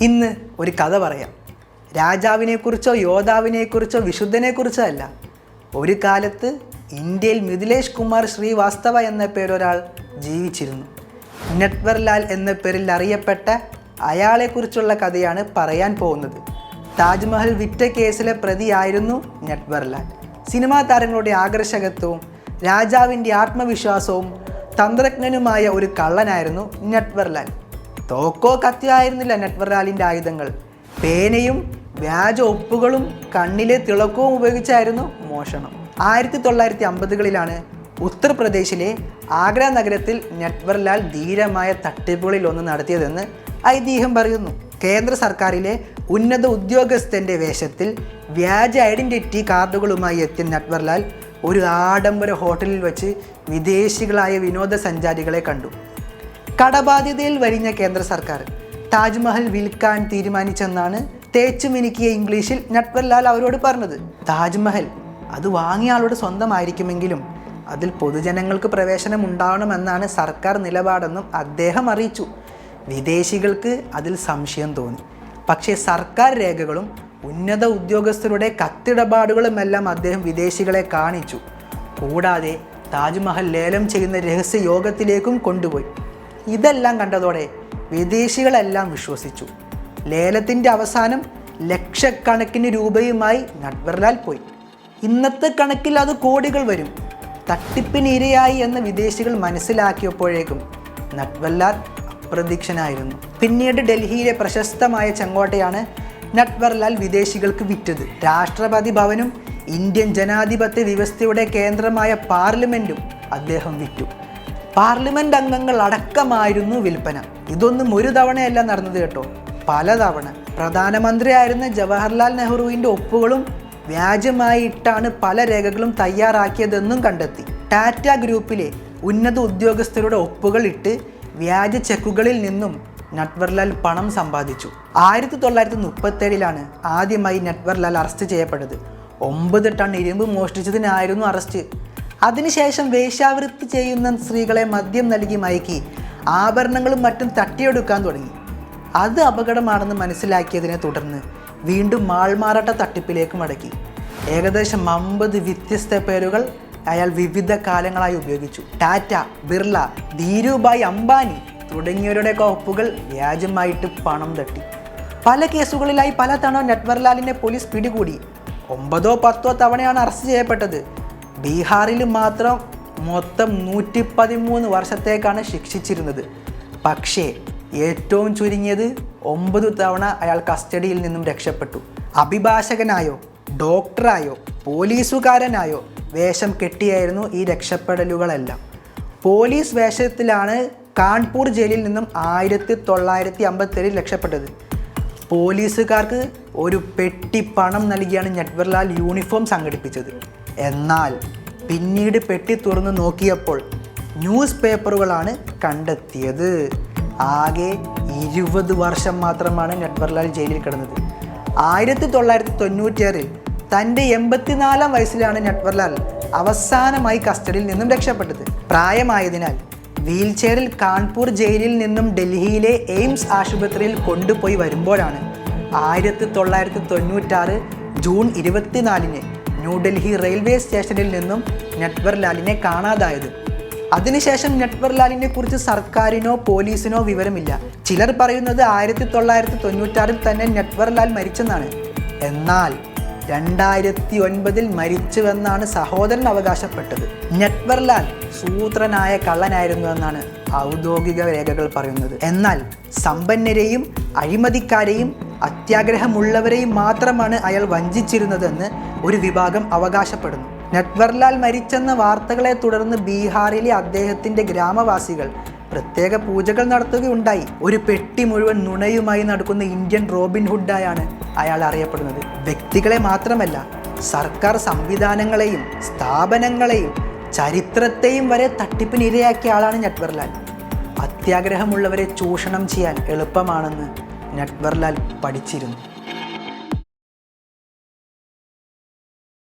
ഇന്ന് ഒരു കഥ പറയാം. രാജാവിനെക്കുറിച്ചോ യോദ്ധാവിനെക്കുറിച്ചോ വിശുദ്ധനെക്കുറിച്ചോ അല്ല. ഒരു കാലത്ത് ഇന്ത്യയിൽ മിഥിലേഷ് കുമാർ ശ്രീവാസ്തവ എന്ന പേരൊരാൾ ജീവിച്ചിരുന്നു. നെറ്റ്വർലാൽ എന്ന പേരിൽ അറിയപ്പെട്ട അയാളെക്കുറിച്ചുള്ള കഥയാണ് പറയാൻ പോകുന്നത്. താജ്മഹൽ വിറ്റ കേസിലെ പ്രതിയായിരുന്നു നെറ്റ്വർലാൽ. സിനിമാ താരങ്ങളുടെ ആകർഷകത്വവും രാജാവിന്റെ ആത്മവിശ്വാസവും തന്ത്രജ്ഞനുമായ ഒരു കള്ളനായിരുന്നു നെറ്റ്വർലാൽ. തോക്കോ കത്തിയോ ആയിരുന്നില്ല നെറ്റ്വർലാലിന്റെ ആയുധങ്ങൾ. പേനയും വ്യാജ ഒപ്പുകളും കണ്ണിലെ തിളക്കവും ഉപയോഗിച്ചായിരുന്നു മോഷണം. ആയിരത്തി തൊള്ളായിരത്തി അമ്പതുകളിലാണ് ഉത്തർപ്രദേശിലെ ആഗ്ര നഗരത്തിൽ നെറ്റ്വർലാൽ ധീരമായ തട്ടിപ്പുകളിൽ ഒന്ന് നടത്തിയതെന്ന് ഐതിഹ്യം പറയുന്നു. കേന്ദ്ര സർക്കാരിലെ ഉന്നത ഉദ്യോഗസ്ഥന്റെ വേഷത്തിൽ വ്യാജ ഐഡന്റിറ്റി കാർഡുകളുമായി എത്തിയ നെറ്റ്വർലാൽ ഒരു ആഡംബര ഹോട്ടലിൽ വച്ച് വിദേശികളായ വിനോദസഞ്ചാരികളെ കണ്ടു. കടബാധ്യതയിൽ വരിഞ്ഞ കേന്ദ്ര സർക്കാർ. താജ്മഹൽ വിൽക്കാൻ തീരുമാനിച്ചെന്നാണ് തേച്ചു മിനുക്കിയ ഇംഗ്ലീഷിൽ നട്വർലാൽ അവരോട് പറഞ്ഞത്. താജ്മഹൽ അത് വാങ്ങിയ ആളുടെ സ്വന്തമായിരിക്കുമെങ്കിലും അതിൽ പൊതുജനങ്ങൾക്ക് പ്രവേശനം ഉണ്ടാവണമെന്നാണ് സർക്കാർ നിലപാടെന്നും അദ്ദേഹം അറിയിച്ചു. വിദേശികൾക്ക് അതിൽ സംശയം തോന്നി. പക്ഷേ സർക്കാർ രേഖകളും ഉന്നത ഉദ്യോഗസ്ഥരുടെ കത്തിടപാടുകളുമെല്ലാം അദ്ദേഹം വിദേശികളെ കാണിച്ചു. കൂടാതെ താജ്മഹൽ ലേലം ചെയ്യുന്ന രഹസ്യ യോഗത്തിലേക്കും കൊണ്ടുപോയി. ഇതെല്ലാം കണ്ടതോടെ വിദേശികളെല്ലാം വിശ്വസിച്ചു. ലേലത്തിന്റെ അവസാനം ലക്ഷക്കണക്കിന് രൂപയുമായി നട്വർലാൽ പോയി. ഇന്നത്തെ കണക്കിൽ അത് കോടികൾ വരും. തട്ടിപ്പിന് ഇരയായി എന്ന് വിദേശികൾ മനസ്സിലാക്കിയപ്പോഴേക്കും നട്വർലാൽ അപ്രതീക്ഷനായിരുന്നു. പിന്നീട് ഡൽഹിയിലെ പ്രശസ്തമായ ചെങ്കോട്ടയാണ് നട്വർലാൽ വിദേശികൾക്ക് വിറ്റത്. രാഷ്ട്രപതി ഭവനും ഇന്ത്യൻ ജനാധിപത്യ വ്യവസ്ഥയുടെ കേന്ദ്രമായ പാർലമെന്റും അദ്ദേഹം വിറ്റു. പാർലമെന്റ് അംഗങ്ങൾ അടക്കമായിരുന്നു വിൽപ്പന. ഇതൊന്നും ഒരു തവണയല്ല നടന്നത് കേട്ടോ. പലതവണ. പ്രധാനമന്ത്രിയായിരുന്ന ജവഹർലാൽ നെഹ്റുവിന്റെ ഒപ്പുകളും വ്യാജമായിട്ടാണ് പല രേഖകളും തയ്യാറാക്കിയതെന്നും കണ്ടെത്തി. ടാറ്റ ഗ്രൂപ്പിലെ ഉന്നത ഉദ്യോഗസ്ഥരുടെ ഒപ്പുകൾ ഇട്ട് വ്യാജ ചെക്കുകളിൽ നിന്നും നട്വർലാൽ പണം സമ്പാദിച്ചു. ആയിരത്തി തൊള്ളായിരത്തി മുപ്പത്തേഴിലാണ് ആദ്യമായി നട്വർലാൽ അറസ്റ്റ് ചെയ്യപ്പെട്ടത്. ഒമ്പത് ടൺ ഇരുമ്പ് മോഷ്ടിച്ചതിനായിരുന്നു അറസ്റ്റ്. അതിനുശേഷം വേശ്യാവൃത്തി ചെയ്യുന്ന സ്ത്രീകളെ മദ്യം നൽകി മയക്കി. ആഭരണങ്ങളും മറ്റും തട്ടിയെടുക്കാൻ തുടങ്ങി. അത് അപകടമാണെന്ന് മനസ്സിലാക്കിയതിനെ തുടർന്ന് വീണ്ടും മാൾമാറാട്ട തട്ടിപ്പിലേക്ക് മടക്കി. ഏകദേശം അമ്പത് വ്യത്യസ്ത പേരുകൾ അയാൾ വിവിധ കാലങ്ങളായി ഉപയോഗിച്ചു. ടാറ്റ ബിർള ധീരുഭായ് അംബാനി തുടങ്ങിയവരുടെ കോപ്പുകൾ വ്യാജമായിട്ട് പണം തട്ടി. പല കേസുകളിലായി പല തവണ നെറ്റ്വർലാലിനെ പോലീസ് പിടികൂടി. ഒമ്പതോ പത്തോ തവണയാണ് അറസ്റ്റ് ചെയ്യപ്പെട്ടത്. ബീഹാറിൽ മാത്രം മൊത്തം നൂറ്റി പതിമൂന്ന് വർഷത്തേക്കാണ് ശിക്ഷിച്ചിരുന്നത്. പക്ഷേ ഏറ്റവും ചുരുങ്ങിയത് ഒമ്പത് തവണ അയാൾ കസ്റ്റഡിയിൽ നിന്നും രക്ഷപ്പെട്ടു. അഭിഭാഷകനായോ ഡോക്ടറായോ പോലീസുകാരനായോ വേഷം കെട്ടിയായിരുന്നു ഈ രക്ഷപ്പെടലുകളെല്ലാം. പോലീസ് വേഷത്തിലാണ് കാൺപൂർ ജയിലിൽ നിന്നും ആയിരത്തി തൊള്ളായിരത്തി അമ്പത്തേഴിൽ രക്ഷപ്പെട്ടത്. പോലീസുകാർക്ക് ഒരു പെട്ടി പണം നൽകിയാണ് നെറ്റ്വർലാൽ യൂണിഫോം സംഘടിപ്പിച്ചത്. എന്നാൽ പിന്നീട് പെട്ടി തുറന്ന് നോക്കിയപ്പോൾ ന്യൂസ് പേപ്പറുകളാണ് കണ്ടെത്തിയത്. ആകെ ഇരുപത് വർഷം മാത്രമാണ് നെറ്റ്വർലാൽ ജയിലിൽ കിടന്നത്. ആയിരത്തി തൊള്ളായിരത്തി തൊണ്ണൂറ്റിയാറിൽ തന്റെ എൺപത്തിനാലാം വയസ്സിലാണ് നെറ്റ്വർലാൽ അവസാനമായി കസ്റ്റഡിയിൽ നിന്നും രക്ഷപ്പെട്ടത്. പ്രായമായതിനാൽ വീൽ ചെയറിൽ കാൺപൂർ ജയിലിൽ നിന്നും ഡൽഹിയിലെ എയിംസ് ആശുപത്രിയിൽ കൊണ്ടുപോയി വരുമ്പോഴാണ് ആയിരത്തി തൊള്ളായിരത്തി തൊണ്ണൂറ്റാറ് ജൂൺ ഇരുപത്തിനാലിന് ന്യൂഡൽഹി റെയിൽവേ സ്റ്റേഷനിൽ നിന്നും നെറ്റ്വർലാലിനെ കാണാതായത്. അതിനുശേഷം നെറ്റ്വർലാലിനെ കുറിച്ച് സർക്കാരിനോ പോലീസിനോ വിവരമില്ല. ചിലർ പറയുന്നത് ആയിരത്തി തൊള്ളായിരത്തി തൊണ്ണൂറ്റാറിൽ തന്നെ നെറ്റ്വർലാൽ മരിച്ചെന്നാണ്. എന്നാൽ രണ്ടായിരത്തി ഒൻപതിൽ മരിച്ചുവെന്നാണ് സഹോദരൻ അവകാശപ്പെട്ടത്. നെറ്റ്വർലാൽ സൂത്രനായ കള്ളനായിരുന്നു എന്നാണ് ഔദ്യോഗിക രേഖകൾ പറയുന്നത്. എന്നാൽ സമ്പന്നരെയും അഴിമതിക്കാരെയും അത്യാഗ്രഹമുള്ളവരെയും മാത്രമാണ് അയാൾ വഞ്ചിച്ചിരുന്നതെന്ന് ഒരു വിഭാഗം അവകാശപ്പെടുന്നു. നെറ്റ്വർലാൽ മരിച്ചെന്ന വാർത്തകളെ തുടർന്ന് ബീഹാറിലെ അദ്ദേഹത്തിന്റെ ഗ്രാമവാസികൾ പ്രത്യേക പൂജകൾ നടത്തുകയുണ്ടായി. ഒരു പെട്ടി മുഴുവൻ നുണയുമായി നടക്കുന്ന ഇന്ത്യൻ റോബിൻ ഹുഡായാണ് അയാൾ അറിയപ്പെടുന്നത്. വ്യക്തികളെ മാത്രമല്ല സർക്കാർ സംവിധാനങ്ങളെയും സ്ഥാപനങ്ങളെയും ചരിത്രത്തെയും വരെ തട്ടിപ്പിനിരയാക്കിയ ആളാണ് നെറ്റ്വർലാൽ. അത്യാഗ്രഹമുള്ളവരെ ചൂഷണം ചെയ്യാൻ എളുപ്പമാണെന്ന് നെറ്റ്വർലാൽ പഠിച്ചിരുന്നു.